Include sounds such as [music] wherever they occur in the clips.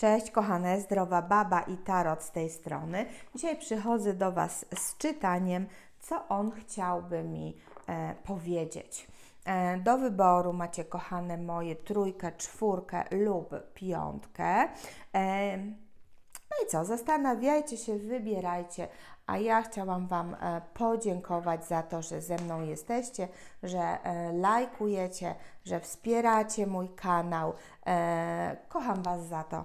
Cześć kochane, zdrowa baba i tarot z tej strony. Dzisiaj przychodzę do Was z czytaniem, co on chciałby mi e, powiedzieć. E, do wyboru macie kochane moje trójkę, czwórkę lub piątkę. E, no i co, zastanawiajcie się, wybierajcie, a ja chciałam Wam e, podziękować za to, że ze mną jesteście, że e, lajkujecie, że wspieracie mój kanał. E, Kocham Was za to,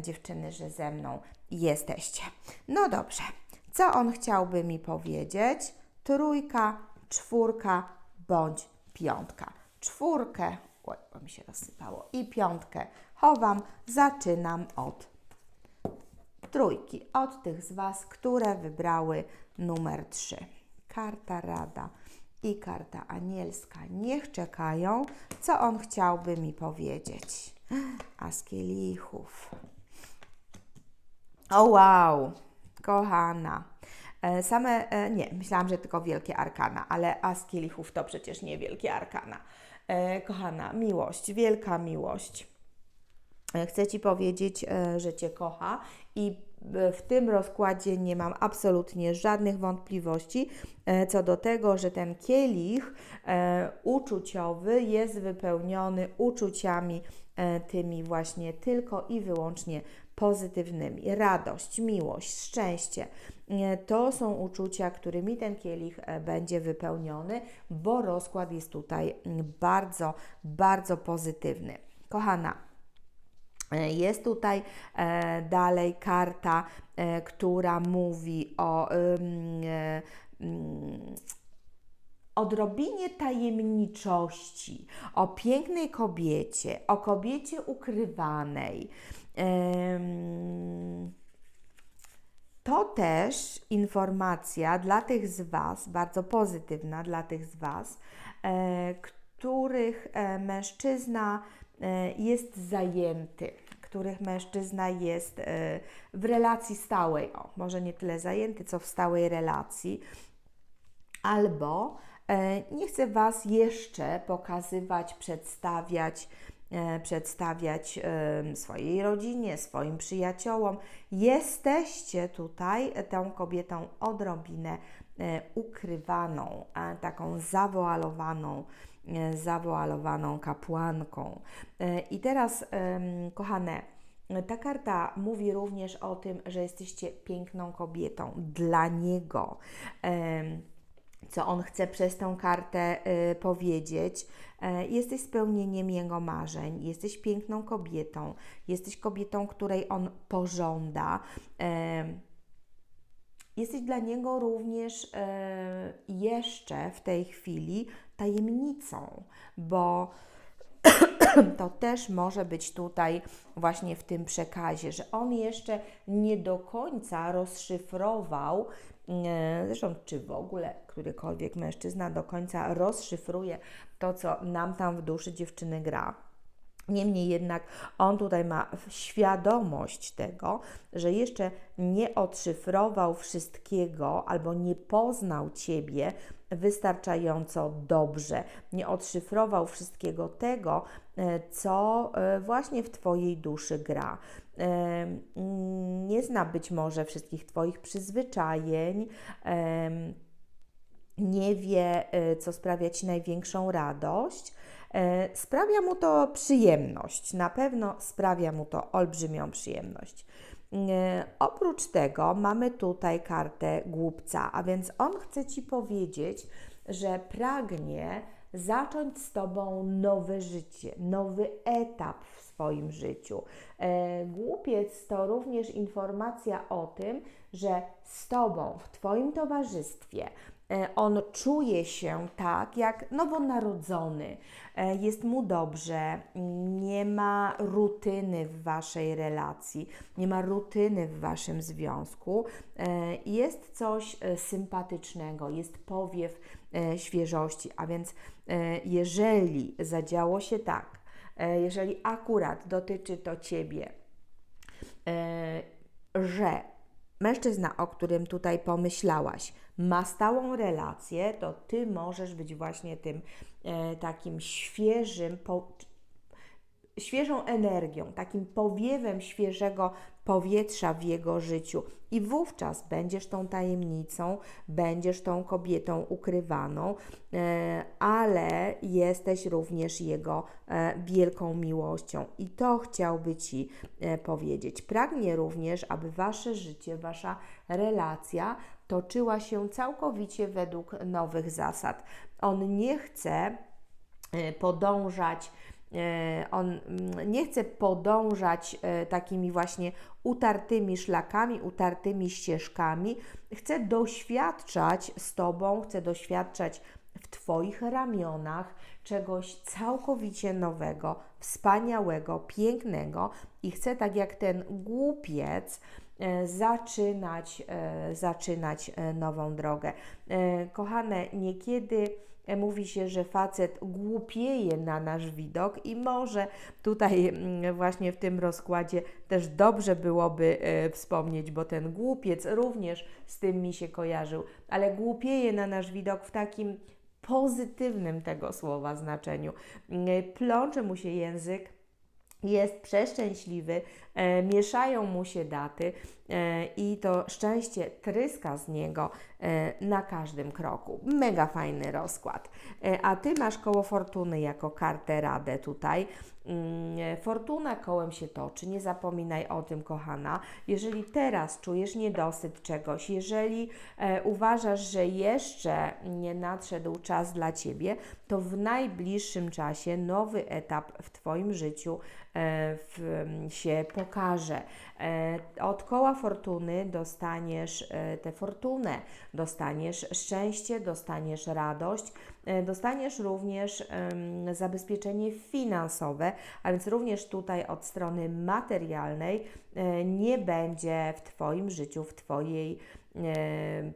dziewczyny, że ze mną jesteście. No dobrze, co on chciałby mi powiedzieć? Trójka, czwórka bądź piątka. Czwórkę, oj, bo mi się rozsypało, i piątkę chowam. Zaczynam od trójki od tych z Was, które wybrały numer 3. Karta Rada i karta Anielska niech czekają, co on chciałby mi powiedzieć. [gasps] A z kielichów. O wow, kochana. E, Same, e, nie, myślałam, że tylko wielkie arkana, ale as kielichów to przecież nie wielkie arkana. E, Kochana, miłość, wielka miłość. Chcę Ci powiedzieć, że Cię kocha i w tym rozkładzie nie mam absolutnie żadnych wątpliwości e, co do tego, że ten kielich e, uczuciowy jest wypełniony uczuciami e, tymi właśnie tylko i wyłącznie pozytywnymi. Radość, miłość, szczęście e, to są uczucia, którymi ten kielich e, będzie wypełniony, bo rozkład jest tutaj mm, bardzo, bardzo pozytywny. Kochana, E, jest tutaj e, dalej karta, e, która mówi o e, odrobinie tajemniczości, o pięknej kobiecie, o kobiecie ukrywanej. To też informacja dla tych z Was, bardzo pozytywna dla tych z Was, których mężczyzna jest zajęty, których mężczyzna jest e, w relacji stałej, o, może nie tyle zajęty, co w stałej relacji, albo e, nie chce Was jeszcze pokazywać, przedstawiać, e, przedstawiać swojej rodzinie, swoim przyjaciołom. Jesteście tutaj tą kobietą odrobinę e, ukrywaną, e, taką zawoalowaną, e, zawoalowaną kapłanką. E, I teraz, kochane, ta karta mówi również o tym, że jesteście piękną kobietą dla niego. Co on chce przez tę kartę y, powiedzieć. E, Jesteś spełnieniem jego marzeń, jesteś piękną kobietą, jesteś kobietą, której on pożąda. Jesteś dla niego również e, jeszcze w tej chwili tajemnicą, bo [clears throat] to też może być tutaj właśnie w tym przekazie, że on jeszcze nie do końca rozszyfrował, e, zresztą czy w ogóle którykolwiek mężczyzna do końca rozszyfruje to, co nam tam w duszy dziewczyny gra. Niemniej jednak on tutaj ma świadomość tego, że jeszcze nie odszyfrował wszystkiego albo nie poznał Ciebie wystarczająco dobrze, nie odszyfrował wszystkiego tego, e, co e, właśnie w Twojej duszy gra. E, mm, Nie zna być może wszystkich Twoich przyzwyczajeń, nie wie, co sprawia Ci największą radość. E, Sprawia mu to przyjemność, na pewno sprawia mu to olbrzymią przyjemność. E, Oprócz tego mamy tutaj kartę głupca, a więc on chce Ci powiedzieć, że pragnie zacząć z Tobą nowe życie, nowy etap w swoim życiu. E, Głupiec to również informacja o tym, że z Tobą, w Twoim towarzystwie, on czuje się tak jak nowonarodzony, e, jest mu dobrze, nie ma rutyny w waszej relacji, nie ma rutyny w waszym związku, e, jest coś e, sympatycznego, jest powiew e, świeżości, a więc e, jeżeli zadziało się tak, e, jeżeli akurat dotyczy to ciebie, e, że mężczyzna, o którym tutaj pomyślałaś, ma stałą relację, to ty możesz być właśnie tym e, takim świeżym, po, świeżą energią, takim powiewem świeżego powietrza w jego życiu. I wówczas będziesz tą tajemnicą, będziesz tą kobietą ukrywaną, e, ale jesteś również jego e, wielką miłością. I to chciałby ci e, powiedzieć. Pragnie również, aby wasze życie, wasza relacja toczyła się całkowicie według nowych zasad. On nie chce podążać on mm, nie chce podążać e, takimi właśnie utartymi szlakami, utartymi ścieżkami. Chce doświadczać z Tobą, chce doświadczać w Twoich ramionach czegoś całkowicie nowego, wspaniałego, pięknego i chce tak jak ten głupiec e, zaczynać, zaczynać nową drogę. Kochane, niekiedy E, mówi się, że facet głupieje na nasz widok i może tutaj mm, właśnie w tym rozkładzie też dobrze byłoby e, wspomnieć, bo ten głupiec również z tym mi się kojarzył, ale głupieje na nasz widok w takim pozytywnym tego słowa znaczeniu. E, plącze mu się język, jest przeszczęśliwy, e, mieszają mu się daty e, i to szczęście tryska z niego e, na każdym kroku. Mega fajny rozkład. E, a ty masz koło fortuny jako kartę radę tutaj. Mm, fortuna kołem się toczy, nie zapominaj o tym, kochana. Jeżeli teraz czujesz niedosyt czegoś, jeżeli e, uważasz, że jeszcze nie nadszedł czas dla ciebie, to w najbliższym czasie nowy etap w Twoim życiu e, się pokaże. E, od koła fortuny dostaniesz e, tę fortunę, dostaniesz szczęście, dostaniesz radość, e, dostaniesz również zabezpieczenie finansowe, a więc również tutaj od strony materialnej nie będzie w Twoim życiu, w Twojej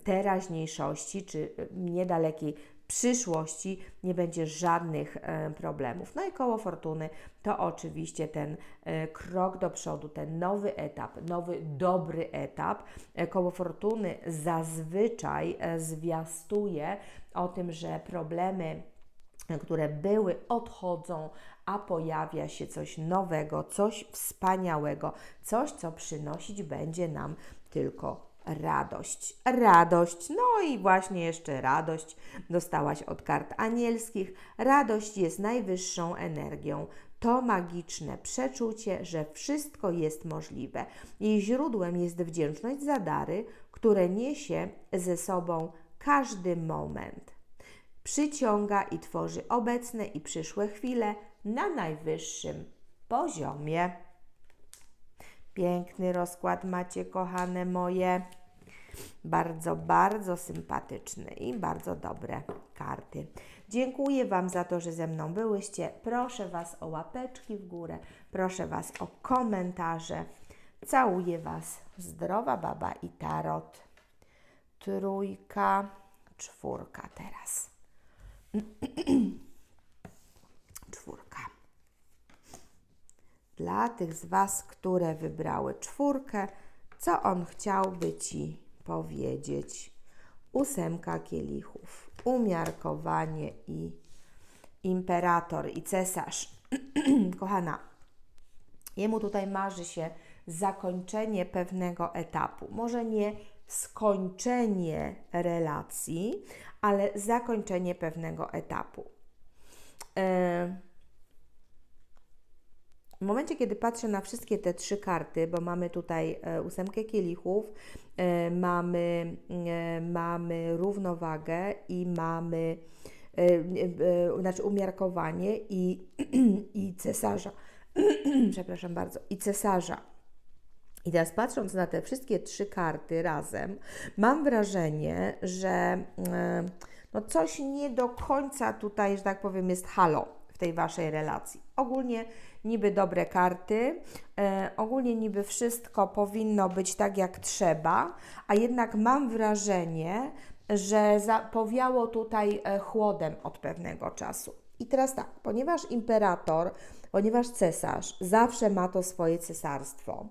teraźniejszości czy niedalekiej przyszłości nie będzie żadnych e, problemów. No i koło fortuny to oczywiście ten e, krok do przodu, ten nowy etap, nowy dobry etap. E, koło fortuny zazwyczaj zwiastuje o tym, że problemy które były, odchodzą, a pojawia się coś nowego, coś wspaniałego, coś, co przynosić będzie nam tylko radość. Radość, no i właśnie jeszcze radość dostałaś od kart anielskich. Radość jest najwyższą energią. To magiczne przeczucie, że wszystko jest możliwe. Jej źródłem jest wdzięczność za dary, które niesie ze sobą każdy moment. Przyciąga i tworzy obecne i przyszłe chwile na najwyższym poziomie. Piękny rozkład macie, kochane moje. Bardzo, bardzo sympatyczny i bardzo dobre karty. Dziękuję Wam za to, że ze mną byłyście. Proszę Was o łapeczki w górę, proszę Was o komentarze. Całuję Was. Zdrowa baba i tarot. Trójka, czwórka teraz. [clears throat] czwórka. Dla tych z Was, które wybrały czwórkę, co on chciałby Ci powiedzieć? Ósemka kielichów, umiarkowanie i imperator i cesarz. [clears throat] Kochana, jemu tutaj marzy się zakończenie pewnego etapu. Może nie skończenie relacji, ale zakończenie pewnego etapu. Yy w momencie, kiedy patrzę na wszystkie te trzy karty, bo mamy tutaj e, ósemkę kielichów, e, mamy, e, mamy równowagę i mamy znaczy umiarkowanie i, [clears throat] i cesarza. [clears throat] Przepraszam bardzo, i cesarza. I teraz patrząc na te wszystkie trzy karty razem, mam wrażenie, że no coś nie do końca tutaj, że tak powiem, jest halo w tej waszej relacji. Ogólnie niby dobre karty, e, ogólnie niby wszystko powinno być tak jak trzeba, a jednak mam wrażenie, że zapowiało tutaj e, chłodem od pewnego czasu. I teraz tak, ponieważ imperator ponieważ cesarz zawsze ma to swoje cesarstwo.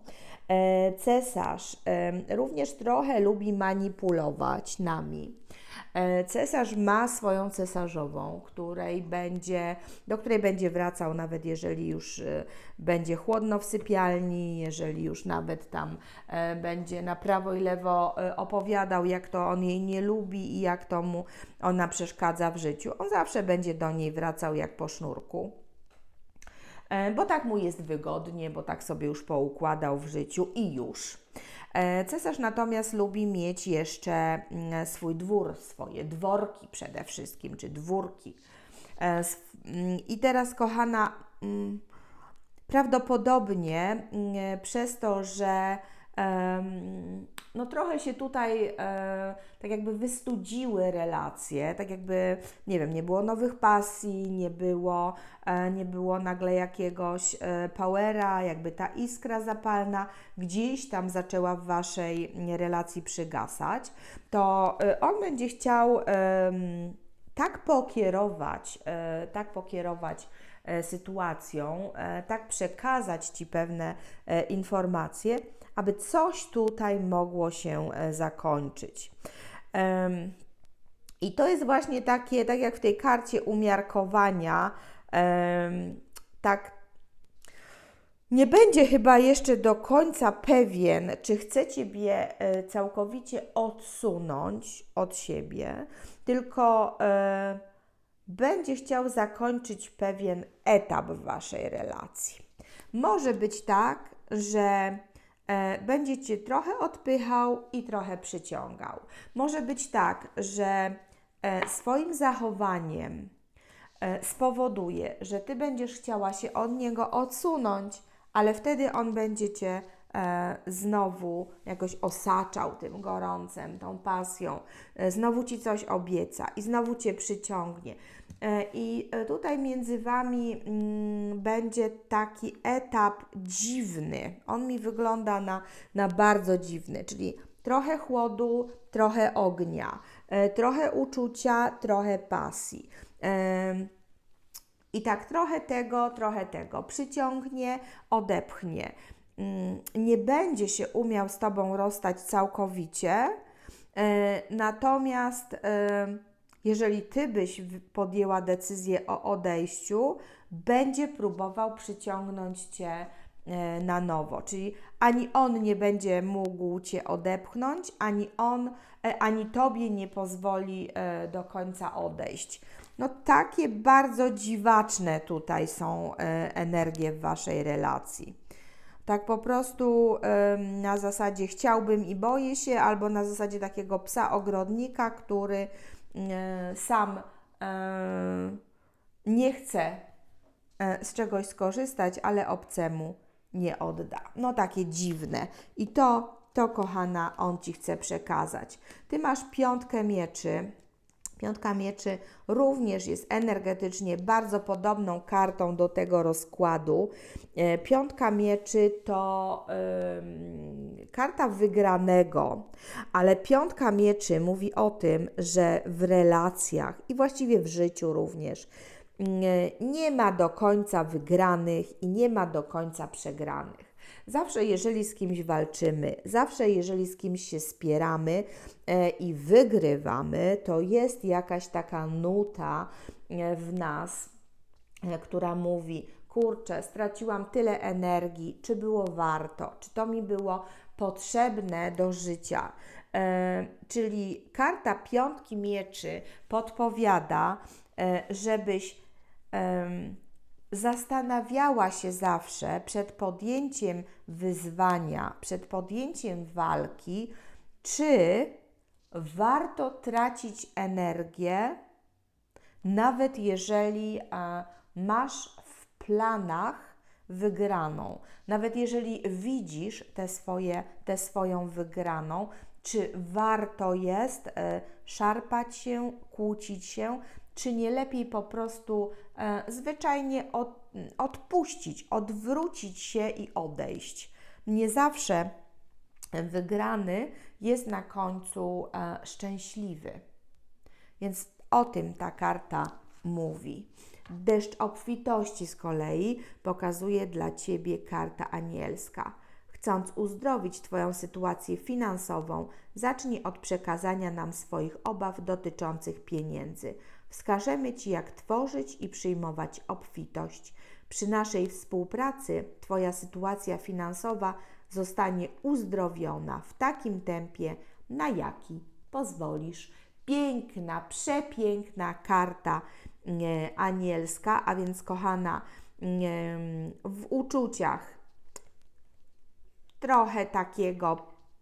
E, Cesarz również trochę lubi manipulować nami. E, Cesarz ma swoją cesarzową, której będzie, do której będzie wracał, nawet jeżeli już e, będzie chłodno w sypialni, jeżeli już nawet tam e, będzie na prawo i lewo opowiadał, jak to on jej nie lubi i jak to mu ona przeszkadza w życiu. On zawsze będzie do niej wracał jak po sznurku. Bo tak mu jest wygodnie, bo tak sobie już poukładał w życiu i już. E, Cesarz natomiast lubi mieć jeszcze mm, swój dwór, swoje dworki przede wszystkim, czy dwórki. E, mm, I teraz, kochana, mm, prawdopodobnie przez to, że no trochę się tutaj e, tak jakby wystudziły relacje, tak jakby, nie wiem, nie było nowych pasji, nie było, e, nie było nagle jakiegoś e, powera, jakby ta iskra zapalna gdzieś tam zaczęła w Waszej relacji przygasać, to on będzie chciał tak pokierować, tak pokierować sytuacją, e, tak przekazać Ci pewne e, informacje, aby coś tutaj mogło się e, zakończyć. I to jest właśnie takie, tak jak w tej karcie umiarkowania, tak nie będzie chyba jeszcze do końca pewien, czy chce Ciebie e, całkowicie odsunąć od siebie, tylko e, będzie chciał zakończyć pewien etap w Waszej relacji. Może być tak, że e, będzie Cię trochę odpychał i trochę przyciągał. Może być tak, że e, swoim zachowaniem e, spowoduje, że Ty będziesz chciała się od niego odsunąć, ale wtedy on będzie Cię znowu jakoś osaczał tym gorącem, tą pasją, e, znowu Ci coś obieca i znowu Cię przyciągnie. E, I e, tutaj między Wami mm, będzie taki etap dziwny. On mi wygląda na, na bardzo dziwny, czyli trochę chłodu, trochę ognia, e, trochę uczucia, trochę pasji. I tak trochę tego, trochę tego przyciągnie, odepchnie. Mm, Nie będzie się umiał z Tobą rozstać całkowicie, e, natomiast e, jeżeli Ty byś podjęła decyzję o odejściu, będzie próbował przyciągnąć Cię e, na nowo. Czyli ani on nie będzie mógł Cię odepchnąć, ani on, ani Tobie nie pozwoli do końca odejść. No takie bardzo dziwaczne tutaj są energie w Waszej relacji. Tak po prostu na zasadzie chciałbym i boję się, albo na zasadzie takiego psa ogrodnika, który sam nie chce e, z czegoś skorzystać, ale obcemu nie odda. No takie dziwne. I to, to kochana, on Ci chce przekazać. Ty masz piątkę mieczy. Piątka mieczy również jest energetycznie bardzo podobną kartą do tego rozkładu. E, Piątka mieczy to karta wygranego, ale piątka mieczy mówi o tym, że w relacjach i właściwie w życiu również nie- nie ma do końca wygranych i nie ma do końca przegranych. Zawsze, jeżeli z kimś walczymy, zawsze, jeżeli z kimś się spieramy e, i wygrywamy, to jest jakaś taka nuta e, w nas, e, która mówi: Kurczę, straciłam tyle energii, czy było warto, czy to mi było potrzebne do życia. Czyli karta piątki mieczy podpowiada, żebyś zastanawiała się zawsze przed podjęciem wyzwania, przed podjęciem walki, czy warto tracić energię, nawet jeżeli masz w planach wygraną, nawet jeżeli widzisz tę swoje, tę swoją wygraną, czy warto jest e, szarpać się, kłócić się, czy nie lepiej po prostu e, zwyczajnie od, odpuścić, odwrócić się i odejść. Nie zawsze wygrany jest na końcu e, szczęśliwy. Więc o tym ta karta mówi. Deszcz obfitości z kolei pokazuje dla Ciebie karta anielska. Chcąc uzdrowić Twoją sytuację finansową, zacznij od przekazania nam swoich obaw dotyczących pieniędzy. Wskażemy Ci, jak tworzyć i przyjmować obfitość. Przy naszej współpracy Twoja sytuacja finansowa zostanie uzdrowiona w takim tempie, na jaki pozwolisz. Piękna, przepiękna karta e, anielska, a więc kochana, e, w uczuciach trochę takiego,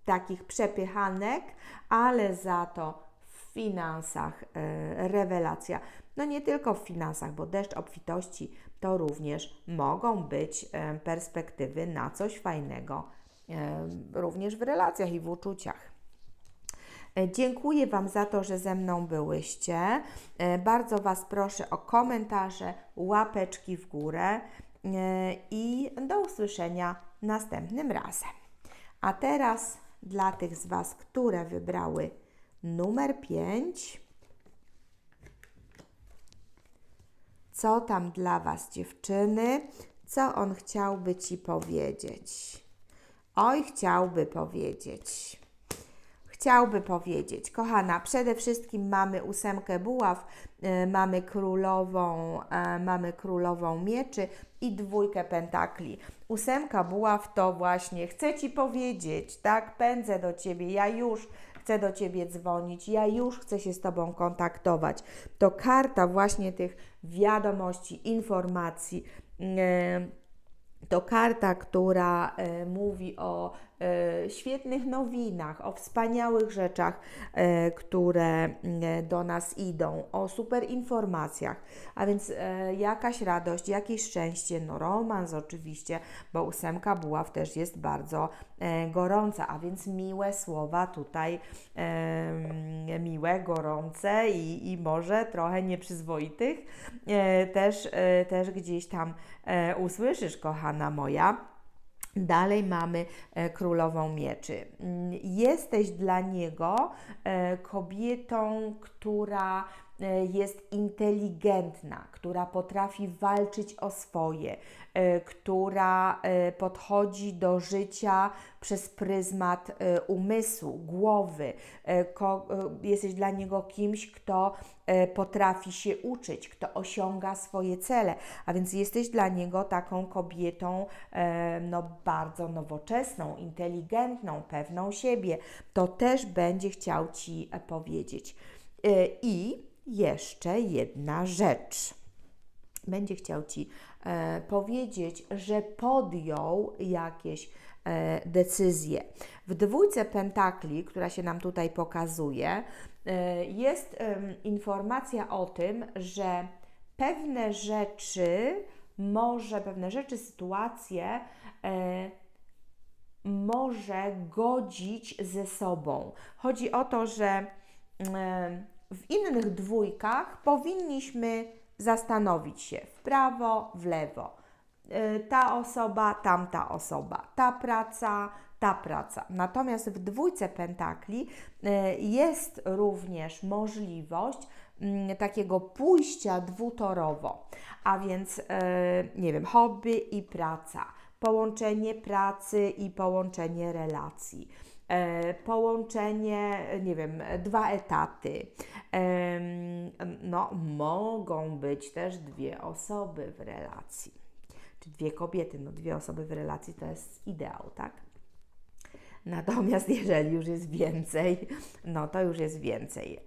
takich przepychanek, ale za to w finansach e, rewelacja. No nie tylko w finansach, bo deszcz obfitości to również mogą być e, perspektywy na coś fajnego, e, również w relacjach i w uczuciach. E, Dziękuję Wam za to, że ze mną byłyście. E, Bardzo Was proszę o komentarze, łapeczki w górę e, i do usłyszenia następnym razem. A teraz dla tych z Was, które wybrały numer 5, co tam dla Was dziewczyny, co on chciałby Ci powiedzieć? Oj, chciałby powiedzieć. Chciałby powiedzieć, kochana, przede wszystkim mamy ósemkę buław, mamy królową, e, mamy królową mieczy i dwójkę pentakli. Ósemka buław to właśnie chcę Ci powiedzieć, tak, pędzę do Ciebie, ja już chcę do Ciebie dzwonić, ja już chcę się z Tobą kontaktować. To karta właśnie tych wiadomości, informacji. y, to karta, która e, mówi o e, świetnych nowinach, o wspaniałych rzeczach, e, które e, do nas idą, o super informacjach. A więc e, jakaś radość, jakieś szczęście, no romans oczywiście, bo ósemka buław też jest bardzo e, gorąca, a więc miłe słowa tutaj, e, miłe, gorące i, i może trochę nieprzyzwoitych e, też, e, też gdzieś tam e, usłyszysz, kochana moja. Dalej mamy e, królową mieczy. Mm, Jesteś dla niego e, kobietą, która jest inteligentna, która potrafi walczyć o swoje, e, która e, podchodzi do życia przez pryzmat e, umysłu, głowy. E, e, Jesteś dla niego kimś, kto e, potrafi się uczyć, kto osiąga swoje cele, a więc jesteś dla niego taką kobietą e, no, bardzo nowoczesną, inteligentną, pewną siebie. To też będzie chciał Ci e, powiedzieć. E, I jeszcze jedna rzecz będzie chciał Ci e, powiedzieć, że podjął jakieś e, decyzje. W dwójce pentakli, która się nam tutaj pokazuje, e, jest em, informacja o tym, że pewne rzeczy, może pewne rzeczy, sytuacje e, może godzić ze sobą. Chodzi o to, że em, w innych dwójkach powinniśmy zastanowić się w prawo, w lewo. Y, Ta osoba, tamta osoba, ta praca, ta praca. Natomiast w dwójce pentakli y, jest również możliwość mm, takiego pójścia dwutorowo, a więc y, nie wiem, hobby i praca, połączenie pracy i połączenie relacji połączenie, nie wiem, dwa etaty. No, mogą być też dwie osoby w relacji, czy dwie kobiety. No, dwie osoby w relacji to jest ideał, tak? Natomiast [laughs] jeżeli już jest więcej, no to już jest więcej.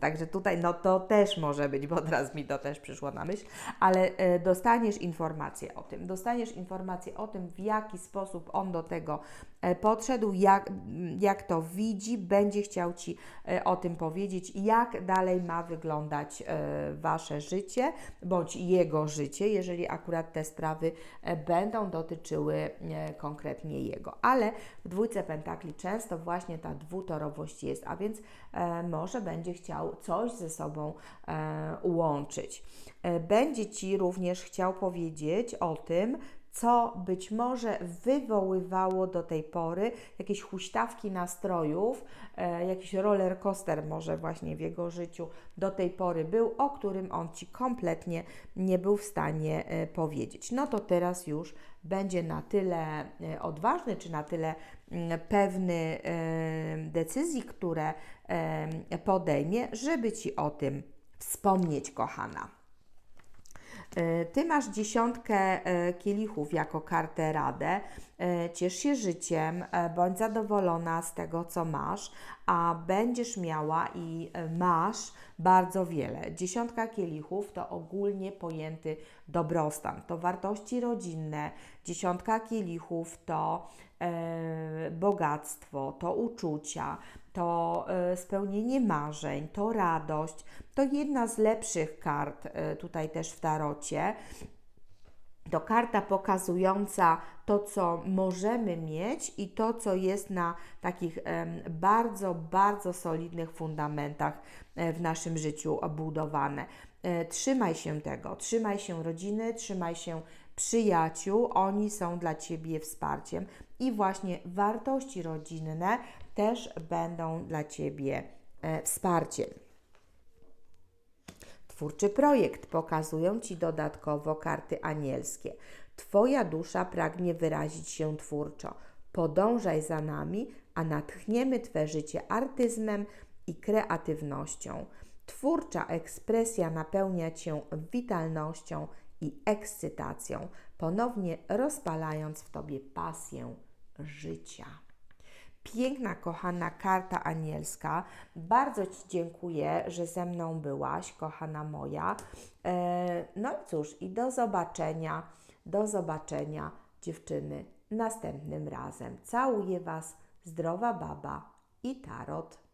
Także tutaj, no to też może być, bo teraz mi to też przyszło na myśl, ale e, dostaniesz informację o tym. Dostaniesz informację o tym, w jaki sposób on do tego e, podszedł, jak, jak to widzi, będzie chciał Ci e, o tym powiedzieć, jak dalej ma wyglądać Wasze życie, bądź jego życie, jeżeli akurat te sprawy będą dotyczyły konkretnie jego. Ale w dwójce pentakli często właśnie ta dwutorowość jest, a więc e, może będzie chciał coś ze sobą e, łączyć. E, będzie Ci również chciał powiedzieć o tym, co być może wywoływało do tej pory jakieś huśtawki nastrojów, e, jakiś roller coaster może właśnie w jego życiu do tej pory był, o którym on Ci kompletnie nie był w stanie e, powiedzieć. No to teraz już będzie na tyle e, odważny, czy na tyle mm, pewny decyzji, które podejmie, żeby Ci o tym wspomnieć, kochana. E, Ty masz dziesiątkę e, kielichów jako kartę radę. E, Ciesz się życiem, bądź zadowolona z tego, co masz, a będziesz miała i masz bardzo wiele. Dziesiątka kielichów to ogólnie pojęty dobrostan, to wartości rodzinne. Dziesiątka kielichów to bogactwo, to uczucia, to e, spełnienie marzeń, to radość. To jedna z lepszych kart e, tutaj też w tarocie. To karta pokazująca to, co możemy mieć i to, co jest na takich bardzo, bardzo solidnych fundamentach e, w naszym życiu budowane. E, Trzymaj się tego, trzymaj się rodziny, trzymaj się przyjaciół, oni są dla Ciebie wsparciem i właśnie wartości rodzinne też będą dla Ciebie e, wsparciem. Twórczy projekt pokazują Ci dodatkowo karty anielskie. Twoja dusza pragnie wyrazić się twórczo. Podążaj za nami, a natchniemy Twe życie artyzmem i kreatywnością. Twórcza ekspresja napełnia Cię witalnością i ekscytacją, ponownie rozpalając w Tobie pasję życia. Piękna, kochana karta anielska. Bardzo Ci dziękuję, że ze mną byłaś, kochana moja. E, No i cóż, i do zobaczenia, do zobaczenia, dziewczyny, następnym razem. Całuję Was, zdrowa baba i tarot.